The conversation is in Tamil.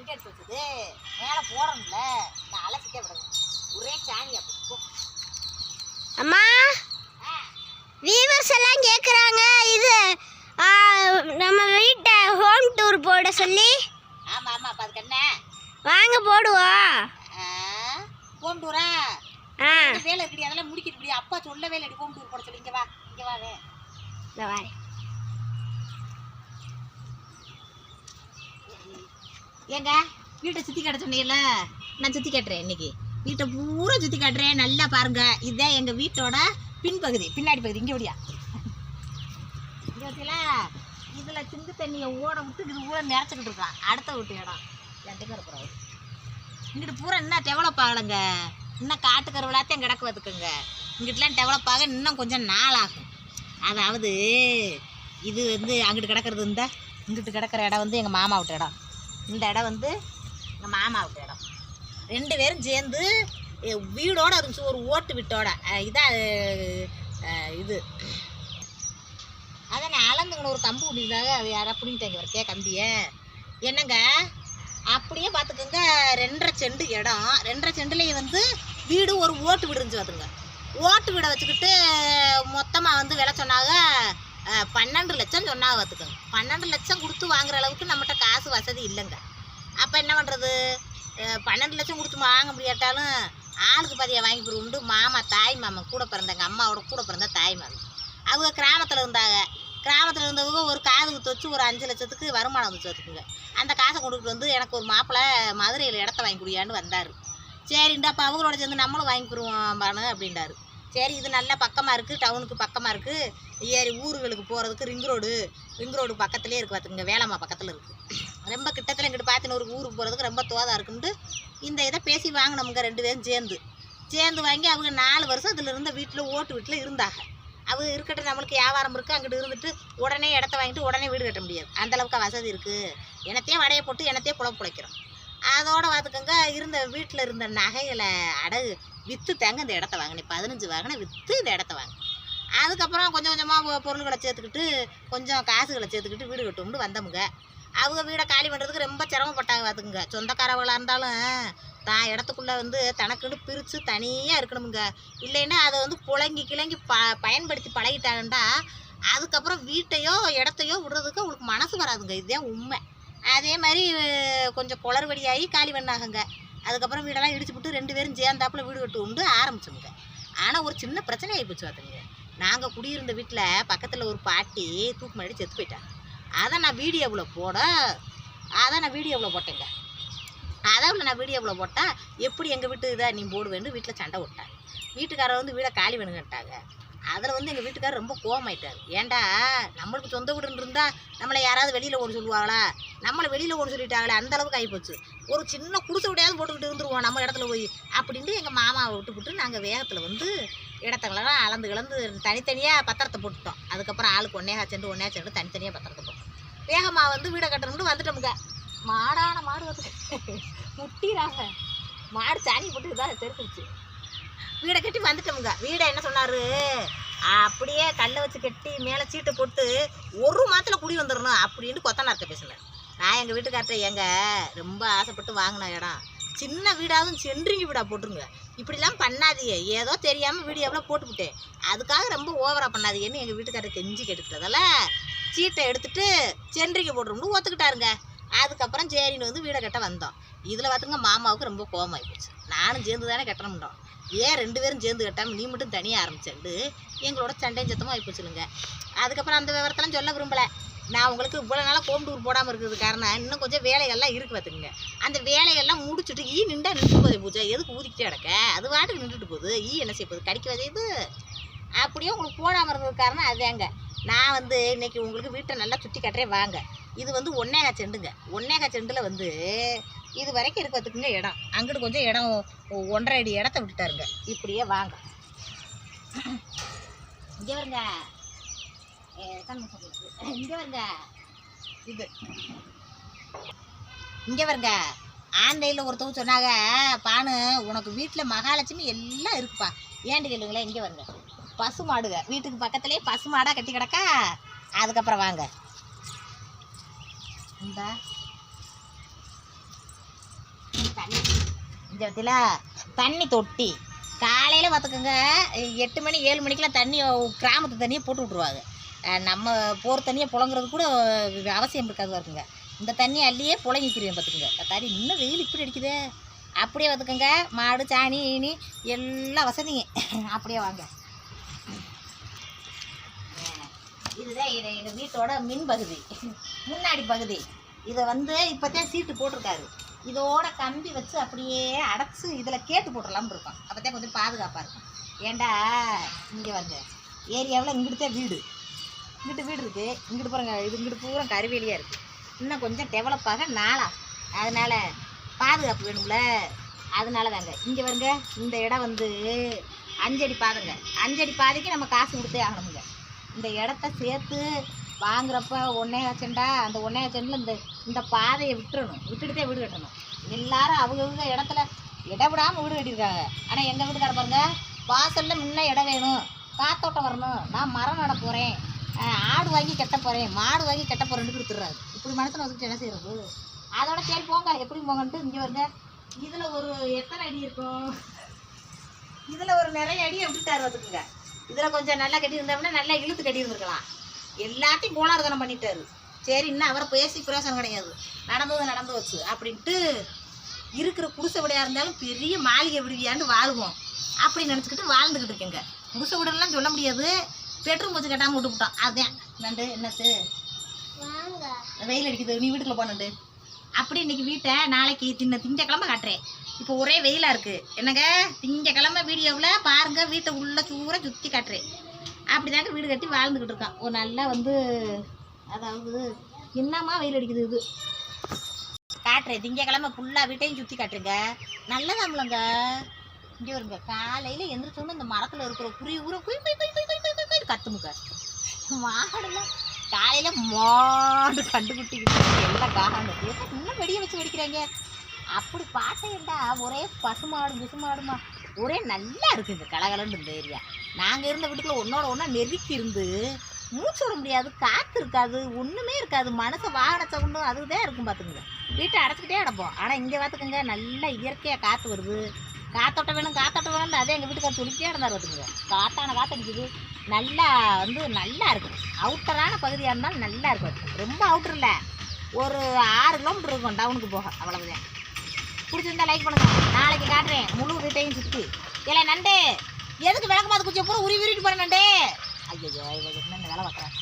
இங்கே எடுத்து வச்சது மேலே போடணும்ல நான் அலசிட்டே விடணும் ஒரே சாணியா போ. அம்மா வீவர்ஸ் எல்லாம் கேட்குறாங்க இது நம்ம வீட்டை ஹோம் டூர் போட சொல்லி. ஆமாம் ஆமாம் அப்போ அதுக்கு என்ன? வாங்க போடுவோம் ஹோம் டூரா ஆ? வேலை இருக்குடி அதெல்லாம் முடிக்கிட்டு அப்பா சொல்லவே இல்லை ஹோம் டூர் போட சொல்லி. இங்கே வா இங்கே வா வே. இந்த வாரேன் ஏங்க வீட்டை சுற்றி காட்ட சொன்னீங்கல்ல நான் சுற்றி காட்டுறேன் இன்னைக்கு. வீட்டை பூரா சுற்றி காட்டுறேன் நல்லா பாருங்க. இதுதான் எங்கள் வீட்டோட பின்பகுதி பின்னாடி பகுதி இங்கே ஓடியா. இங்கே இதில் சிந்து தண்ணியை ஓட விட்டு இது ஊரை நிறச்சிக்கிட்டு இருக்கான். அடுத்த வீட்டு இடம். ரெண்டுக்கும் இருக்கிறோம் இங்கிட்டு பூரா இன்னும் டெவலப் ஆகலைங்க. இன்னும் காட்டுக்கருவிழாத்தையும் கிடக்கு வதுக்குங்க இங்கிட்டலாம் டெவலப் ஆக இன்னும் கொஞ்சம் நாள் ஆகும். அதாவது இது வந்து அங்கிட்டு கிடக்கிறது இருந்தால் இங்கிட்டு கிடக்கிற இடம் வந்து எங்கள் மாமா விட்ட இடம். இந்த இடம் வந்து எங்கள் மாமாவுக்கு இடம். ரெண்டு பேரும் சேர்ந்து வீடோடு இருந்துச்சு ஒரு ஓட்டு வீட்டோட. இதான் இது அதை நான் அளந்துங்கன்னு ஒரு கம்பு குடிதாக அது யாரா பிடிங்கிட்டாங்க வரக்கே கம்பியை. என்னங்க? அப்படியே பார்த்துக்கோங்க ரெண்டரை செண்டு இடம். ரெண்டரை செண்டுலேயே வந்து வீடு ஒரு ஓட்டு வீடு இருந்துச்சு பார்த்துங்க ஓட்டு வீடை வச்சுக்கிட்டு மொத்தமாக வந்து விளை சொன்னாங்க பன்னெண்டு லட்சம் சொன்னால் பார்த்துக்கோங்க பன்னெண்டு லட்சம் கொடுத்து வாங்குற அளவுக்கு நம்மகிட்ட காசு வசதி இல்லைங்க. அப்போ என்ன பண்ணுறது பன்னெண்டு லட்சம் கொடுத்து வாங்க முடியாட்டாலும் ஆளுக்கு பதியாக வாங்கி உண்டு மாமா தாய் மாமன் கூட பிறந்தாங்க அம்மாவோட கூட பிறந்த தாய் மாமன். அவங்க கிராமத்தில் இருந்தாங்க. கிராமத்தில் இருந்தவங்க ஒரு காது குத்து வச்சு ஒரு அஞ்சு லட்சத்துக்கு வருமானம் வந்துச்சு வச்சுக்கோங்க அந்த காசை கொண்டுட்டு வந்து எனக்கு ஒரு மாப்பிள்ளை மதுரையில் இடத்த வாங்கி குடியான்னு வந்தார். சரிண்டா அப்போ அவங்களோட சேர்ந்து நம்மளும் வாங்கி போடுவோம் பானு அப்படின்றாரு சரி இது நல்லா பக்கமாக இருக்குது டவுனுக்கு பக்கமாக இருக்குது ஏறி ஊர்களுக்கு போகிறதுக்கு ரிங் ரோடு ரிங் ரோடு பக்கத்துலேயே இருக்குது பார்த்துங்க வேளாமா பக்கத்தில் இருக்குது ரொம்ப கிட்டத்தில் இங்கிட்டு பார்த்தின ஒரு ஊருக்கு போகிறதுக்கு ரொம்ப தோதாக இருக்குன்ட்டு இந்த இதை பேசி வாங்கினோமுங்க ரெண்டு பேரும் சேர்ந்து. சேர்ந்து வாங்கி அவங்க நாலு வருஷம் அதில் இருந்த வீட்டில் ஓட்டு வீட்டில் இருந்தாங்க. அவங்க இருக்கட்டும் நம்மளுக்கு வியாபாரம் இருக்குது அங்கிட்டு இருந்துட்டு உடனே இடத்த வாங்கிட்டு உடனே வீடு கட்ட முடியாது. அந்த அளவுக்கு வசதி இருக்குது எனத்தையும் வடையை போட்டு எனத்தையே புழப்பு பிழைக்கிறோம். அதோட பார்த்துக்கோங்க இருந்த வீட்டில் இருந்த நகைகளை அடகு விற்று தாங்க இந்த இடத்த வாங்கினேன். பதினஞ்சு வாங்கினேன் விற்று இந்த இடத்த வாங்கினேன். அதுக்கப்புறம் கொஞ்சம் கொஞ்சமாக பொருள்களை சேர்த்துக்கிட்டு கொஞ்சம் காசுகளை சேர்த்துக்கிட்டு வீடு கட்டும்னு வந்தமுங்க. அவங்க வீடை காலி பண்ணுறதுக்கு ரொம்ப சிரமப்பட்டாங்க பார்த்துக்குங்க சொந்தக்காரவங்களாக இருந்தாலும் தான் இடத்துக்குள்ளே வந்து தனக்குன்னு பிரித்து தனியாக இருக்கணுமுங்க. இல்லைன்னா அதை வந்து புழங்கி கிழங்கி ப பயன்படுத்தி பழகிட்டாங்கண்டா அதுக்கப்புறம் வீட்டையோ இடத்தையோ விடுறதுக்கு அவங்களுக்கு மனசு வராதுங்க. இதுதான் உண்மை. அதே மாதிரி கொஞ்சம் குளறுபடியாகி காலி பண்ணாங்க அதுக்கப்புறம் வீடெல்லாம் இடிச்சு விட்டு ரெண்டு பேரும் சேர்ந்தாப்புல வீடு கட்டு உண்டு ஆரம்பிச்சோங்க ஆனால் ஒரு சின்ன பிரச்சனை போச்சு பார்த்துங்க நாங்கள் குடியிருந்த வீட்டில் பக்கத்தில் ஒரு பாட்டி தூக்கு மாடி செத்து போயிட்டாங்க. அதை நான் வீடியோவில் போட அதை நான் வீடியோவில் போட்டேங்க. அதான் நான் வீடியோவில் போட்டால் எப்படி எங்கள் வீட்டு இதை நீ போடுவேன்னு வீட்டில் சண்டை விட்டாங்க வீட்டுக்காரர் வந்து வீடை காலி வேணுங்கட்டாங்க அதில் வந்து எங்கள் வீட்டுக்காரர் ரொம்ப கோவமாயிட்டார். ஏன்டா நம்மளுக்கு சொந்த வீடுன்னு இருந்தால் நம்மளை யாராவது வெளியில் ஓட சொல்லுவாங்களா? நம்மளை வெளியில் ஓட சொல்லிட்டாங்களே அந்த அளவுக்கு ஆகிப்போச்சு ஒரு சின்ன குடிசை விடையாவது போட்டுக்கிட்டு இருந்துருவோம் நம்ம இடத்துல போய் அப்படின்ட்டு எங்கள் மாமாவை விட்டு விட்டு நாங்கள் வேகத்தில் வந்து இடத்தங்களெல்லாம் அளந்து கலந்து தனித்தனியாக பத்திரத்தை போட்டுட்டோம் அதுக்கப்புறம் ஆளுக்கு ஒன்னே சென்று ஒன்னே சென்று தனித்தனியாக பத்திரத்தை போட்டோம். வேகமாக வந்து வீடை கட்டணும்னு வந்துட்டோமுங்க. மாடான மாடு வந்து முட்டிறாங்க. மாடு சாணி போட்டு இதாக தெரிஞ்சிருச்சு வீடை கட்டி வந்துட்டோமுங்க வீடை என்ன சொன்னார்? அப்படியே கல்லை வச்சு கட்டி மேலே சீட்டை போட்டு ஒரு மாதத்தில் குடி வந்துடணும் அப்படின்னு கொத்தனார்ட்ட பேசினேன். நான் எங்கள் வீட்டுக்கார்ட்ட எங்க ரொம்ப ஆசைப்பட்டு வாங்கின இடம். சின்ன வீடாகவும் சென்றிங்க வீடாக போட்டுருங்க. இப்படிலாம் பண்ணாதீங்க. ஏதோ தெரியாமல் வீடியோவில் போட்டுவிட்டேன் அதுக்காக ரொம்ப ஓவராக பண்ணாதீங்கன்னு எங்கள் வீட்டுக்காரர் கெஞ்சி கேட்டுக்கிட்டதால சீட்டை எடுத்துட்டு சென்றிங்க போட்டுரும்னு ஒத்துக்கிட்டாருங்க. அதுக்கப்புறம் சரின்னு வந்து வீடை கட்ட வந்தோம். இதில் பார்த்துங்க மாமாவுக்கு ரொம்ப கோவமாகி போச்சு. நானும் சேர்ந்து தானே கட்டணும்ன்றோம். ஏன் ரெண்டு பேரும் சேர்ந்து கட்டாமல் நீ மட்டும் தனியாக ஆரம்பிச்சேன்ட்டு எங்களோட சண்டையும் சத்தமாக ஆகி போச்சுலுங்க அதுக்கப்புறம் அந்த விவரத்தெல்லாம் சொல்ல விரும்பலை. நான் உங்களுக்கு இவ்வளோ நாளாக ஹோம் டூர் போடாமல் இருக்கிறது காரணம் இன்னும் கொஞ்சம் வேலைகள்லாம் இருக்கு பார்த்துக்குங்க. அந்த வேலைகள்லாம் முடிச்சுட்டு ஈ நின்றா நின்று போதே பூஜை. எதுக்கு ஊதிக்கிட்டே கிடக்க? அது வாட்டுக்கு நின்றுட்டு போகுது. ஈ என்ன செய்ய போகுது? கடிக்க செய்யுது அப்படியே உங்களுக்கு போடாமல் இருக்கிறது காரணம் அதேங்க நான் வந்து இன்றைக்கி உங்களுக்கு வீட்டை நல்லா சுற்றி கட்டுறேன். வாங்க. இது வந்து ஒன்னேகா செண்டுங்க. ஒன்னேகா செண்டில் வந்து இது வரைக்கும் இருக்கிறதுக்குங்க இடம். அங்கிட்டு கொஞ்சம் இடம் ஒன்றரை அடி இடத்த விட்டுட்டாருங்க. இப்படியே வாங்க. இங்கே வருங்க இங்கே வருங்க இது. இங்கே வருங்க ஆன்லைனில் ஒருத்தவங்க சொன்னாங்க பானு உனக்கு வீட்டில் மகாலட்சுமி எல்லாம் இருக்குப்பா. ஏண்டு கேளுங்களேன் இங்கே வருங்க பசு மாடுங்க. வீட்டுக்கு பக்கத்துலேயே பசு மாடாக கட்டி கிடக்கா அதுக்கப்புறம் வாங்க. இந்த. இந்த இடத்துல தண்ணி தொட்டி. காலையில் பார்த்துக்கோங்க எட்டு மணி ஏழு மணிக்கெலாம் தண்ணி கிராமத்து தண்ணியை போட்டு விட்ருவாங்க நம்ம போகிற தண்ணியை புழங்குறது கூட அவசியம் இருக்காது இருக்குங்க இந்த தண்ணியை அள்ளியே புழங்கிக்கிறேன் பார்த்துக்குங்க. தண்ணி இன்னும் வெயில் இப்படி அடிக்குதே. அப்படியே பார்த்துக்கோங்க மாடு சாணி ஈனி எல்லா வசதியும் அப்படியே வாங்க. இதுதான் இது எங்கள் வீட்டோட மின் பகுதி. முன்னாடி பகுதி. இதை வந்து இப்போத்தான் சீட்டு போட்டிருக்காரு. இதோட கம்பி வச்சு அப்படியே அடைச்சி இதில் கேட்டு போட்டுடலாம்னு அப்போ தான் கொஞ்சம் பாதுகாப்பாக இருக்கும். ஏண்டா இங்கே வந்து ஏரியாவில் இங்கிட்டு தான் வீடு. இங்கிட்டு வீடு இருக்குது இங்கிட்டு பாருங்க இது இங்கிட்டு பூரா கருவேலியாக இருக்குது இன்னும் கொஞ்சம் டெவலப் ஆக நாளா. அதனால் பாதுகாப்பு வேணும்ல. அதனால தாங்க இங்கே வருங்க இந்த இடம் வந்து அஞ்சடி பாதைங்க. அஞ்சடி பாதைக்கு நம்ம காசு கொடுத்தே ஆகணுங்க. இந்த இடத்த சேர்த்து வாங்குறப்ப ஒன்னே செண்டா அந்த ஒன்னே செண்டில் இந்த இந்த பாதையை விட்டுறணும். விட்டுட்டுதே வீடு கட்டணும். எல்லாரும் அவங்கவுங்க இடத்துல இடம் விடாமல் வீடு கட்டியிருக்காங்க. ஆனால் எங்கள் வீட்டுக்கார பாருங்க வாசலில் முன்ன இடம் வேணும். காத்தோட்டம் வரணும். நான் மரம் நட போகிறேன் ஆடு வாங்கி கட்ட போகிறேன் மாடு வாங்கி கட்ட போகிறேன்னு கொடுத்துட்றாரு இப்படி மனசில் வச்சுட்டு என்ன செய்கிறது அதோட சரி போங்க. எப்படி போங்கன்ட்டு இங்கே வருங்க இதில் ஒரு எத்தனை அடி இருக்கும்? இதில் ஒரு நிறைய அடி விட்டுட்டாரு தருவதுக்குங்க இதில் கொஞ்சம் நல்லா கட்டியிருந்தோம்னா நல்லா இழுத்து கட்டியிருந்துருக்கலாம். எல்லாத்தையும் கோளாறுதனம் பண்ணிட்டாரு. சரி இன்னும் அவரை பேசி பிரயோசனம் கிடையாது. நடந்தது நடந்து வச்சு அப்படின்ட்டு இருக்கிற குடிசை விடையாக இருந்தாலும் பெரிய மாளிகை விடுவியான்னு வாழ்வோம் அப்படி நினச்சிக்கிட்டு வாழ்ந்துக்கிட்டு இருக்கேங்க. குடிசை விடலாம் சொல்ல முடியாது. பெட்ரூம் வச்சு கட்டாமல் விட்டுவிட்டோம் அதான். நண்டு வாங்க. வெயில் அடிக்குது. நீ வீட்டுக்குள்ள போனண்டு அப்படி இன்னைக்கு வீட்டை நாளைக்கு தின்ன திங்கக்கிழமை காட்டுறேன். இப்போ ஒரே வெயிலாக இருக்குது என்னங்க? திங்கக்கிழமை வீடியோவில் பாருங்க. வீட்டை உள்ள சூற சுற்றி காட்டுறேன். அப்படிதாங்க வீடு கட்டி வாழ்ந்துக்கிட்டு இருக்கான். ஒரு நல்லா வந்து அதாவது என்னம்மா வெயில் அடிக்குது இது? காட்டுறேன் திங்கக்கிழமை ஃபுல்லாக வீட்டையும் சுற்றி காட்டுருங்க நல்லதாம்லங்க இங்கே வருங்க. காலையில் எந்திரிச்சோன்னு இந்த மரத்தில் இருக்கிற குருவி ஊற குய் குய் குய் குய் குய் குய் குய் கத்துமுங்க மாடெல்லாம் காலையில் மாடு கண்டுபிடிக்கிட்டு எல்லாம் காகணும் இன்னும் வெடியை வச்சு வெடிக்கிறாங்க. அப்படி பார்த்தேன்டா. ஒரே பசுமாடு விசுமாடுமா. ஒரே நல்லா இருக்குது இந்த கலகலன்னு இந்த ஏரியா நாங்கள் இருந்த வீட்டுக்குள்ள ஒன்றோட ஒன்றா நெருக்கி இருந்து மூச்சு விட முடியாது காற்று இருக்காது ஒன்றுமே இருக்காது. மனசை வாகன சவுண்டும் அதுதான் இருக்கும் பார்த்துக்குங்க வீட்டை அடைச்சிக்கிட்டே கிடப்போம். ஆனால் இங்கே பார்த்துக்குங்க நல்லா இயற்கையாக காற்று வருது. காத்தோட்டம் வேணும் காத்தோட்டம் வேணும்னு அதே எங்கள் வீட்டுக்கார சொல்லிக்கிட்டே இருந்தார் பார்த்துக்குங்க காட்டான காத்தடிக்குது நல்லா வந்து நல்லா இருக்கும் அவுட்டரான பகுதியாக இருந்தாலும் நல்லா இருக்கும் ரொம்ப அவுட்டர் இல்லை ஒரு ஆறு கிலோமீட்டர் இருக்கும் டவுனுக்கு போக அவ்வளவுதான். பிடிச்சிருந்தா லைக் பண்ணுங்க. நாளைக்கு காட்டுறேன். முழு வீட்டையும் சுற்றி இல்லை நண்டு. எதுக்கு விளக்கமாத குச்சியை குச்சி பூரா உரி உருவிட்டு போகிறேன் நண்டு? ஐயோ என்ன வேலை பார்க்குறேன்